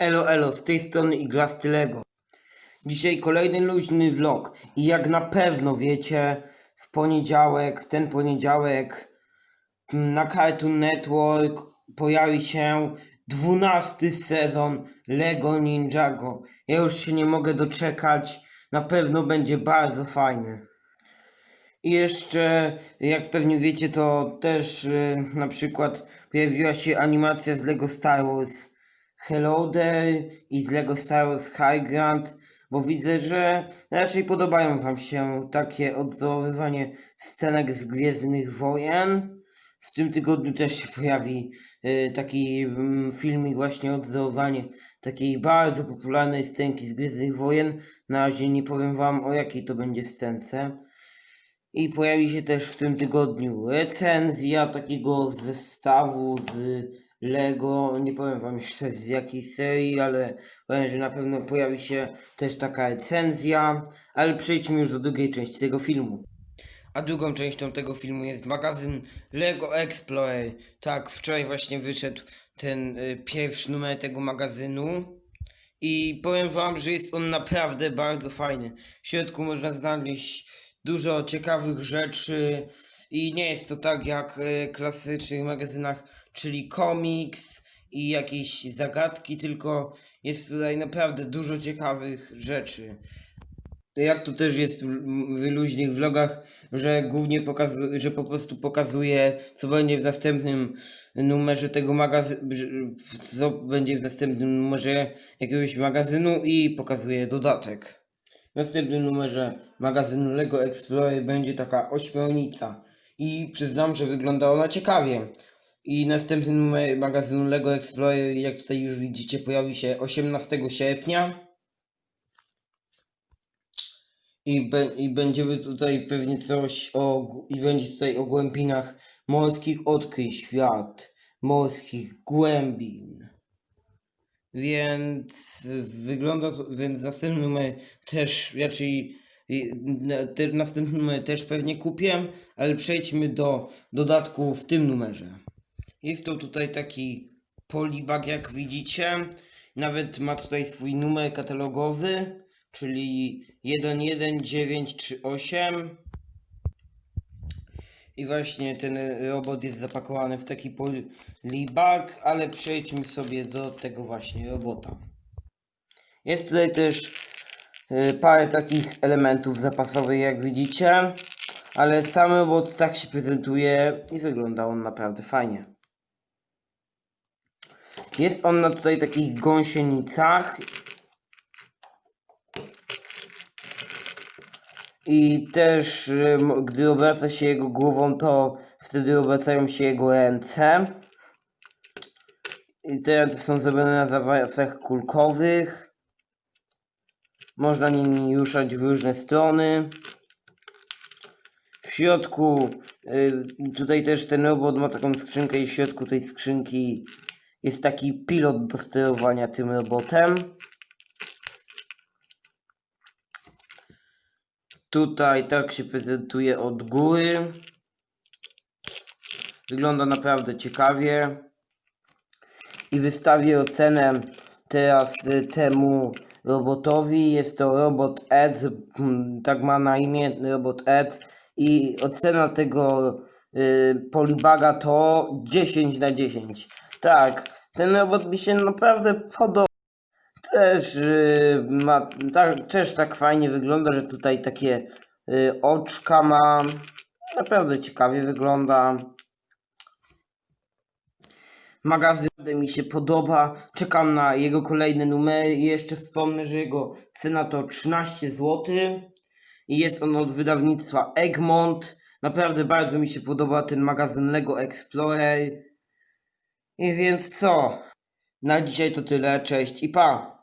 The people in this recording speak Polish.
Elo, elo, z tej strony Iglasty Lego. Dzisiaj kolejny luźny vlog i jak na pewno wiecie, w poniedziałek, w ten poniedziałek na Cartoon Network pojawi się dwunasty sezon Lego Ninjago. Ja już się nie mogę doczekać, na pewno będzie bardzo fajny. I jeszcze, jak pewnie wiecie, to też y, na przykład pojawiła się animacja z Lego Star Wars Hello There i z Lego Star Wars High Ground, bo widzę, że raczej podobają Wam się takie odwzorowywanie scenek z Gwiezdnych Wojen. W tym tygodniu też się pojawi y, taki mm, filmik właśnie odwzorowanie takiej bardzo popularnej scenki z Gwiezdnych Wojen. Na razie nie powiem Wam o jakiej to będzie scence. I pojawi się też w tym tygodniu recenzja takiego zestawu z Lego. Nie powiem wam jeszcze z jakiej serii, ale powiem, że na pewno pojawi się też taka recenzja. Ale przejdźmy już do drugiej części tego filmu. A drugą częścią tego filmu jest magazyn Lego Explorer. Tak, wczoraj właśnie wyszedł ten y, pierwszy numer tego magazynu. I powiem wam, że jest on naprawdę bardzo fajny. W środku można znaleźć dużo ciekawych rzeczy i nie jest to tak jak e, w klasycznych magazynach, czyli komiks i jakieś zagadki, tylko jest tutaj naprawdę dużo ciekawych rzeczy. Jak to też jest w luźnych vlogach, że głównie pokazuje, że po prostu pokazuje, co będzie w następnym numerze tego magazynu, co będzie w następnym numerze jakiegoś magazynu i pokazuje dodatek. W następnym numerze magazynu Lego Explorer będzie taka ośmiornica i przyznam, że wygląda ona ciekawie. I następny numer magazynu Lego Explorer, jak tutaj już widzicie, pojawi się 18 sierpnia. I, be, I będziemy tutaj pewnie coś o. I będzie tutaj o głębinach morskich odkryć świat, morskich głębin. Więc wygląda więc następny numer też raczej i- na- te, następny numer też pewnie kupię, ale przejdźmy do dodatku w tym numerze. Jest to tutaj taki polibag jak widzicie. Nawet ma tutaj swój numer katalogowy, czyli 11938. I właśnie ten robot jest zapakowany w taki polibag, ale przejdźmy sobie do tego właśnie robota. Jest tutaj też parę takich elementów zapasowych, jak widzicie, ale sam robot tak się prezentuje i wygląda on naprawdę fajnie. Jest on na tutaj takich gąsienicach i też y, gdy obraca się jego głową, to wtedy obracają się jego ręce. I te ręce są zrobione na zawasach kulkowych. Można nimi ruszać w różne strony. W środku, y, tutaj też ten robot ma taką skrzynkę i w środku tej skrzynki jest taki pilot do sterowania tym robotem. Tutaj tak się prezentuje od góry. Wygląda naprawdę ciekawie. I wystawię ocenę teraz temu robotowi. Jest to robot Ed, mm, tak ma na imię robot Ed. I ocena tego y, polibaga to 10 na 10. Tak, ten robot mi się naprawdę podoba. Też y, ma, tak, też tak fajnie wygląda, że tutaj takie y, oczka ma. Naprawdę ciekawie wygląda. Magazyn mi się podoba. Czekam na jego kolejne numery i jeszcze wspomnę, że jego cena to 13 zł. I jest on od wydawnictwa Egmont. Naprawdę bardzo mi się podoba ten magazyn Lego Explorer. I więc co? Na dzisiaj to tyle. Cześć i pa!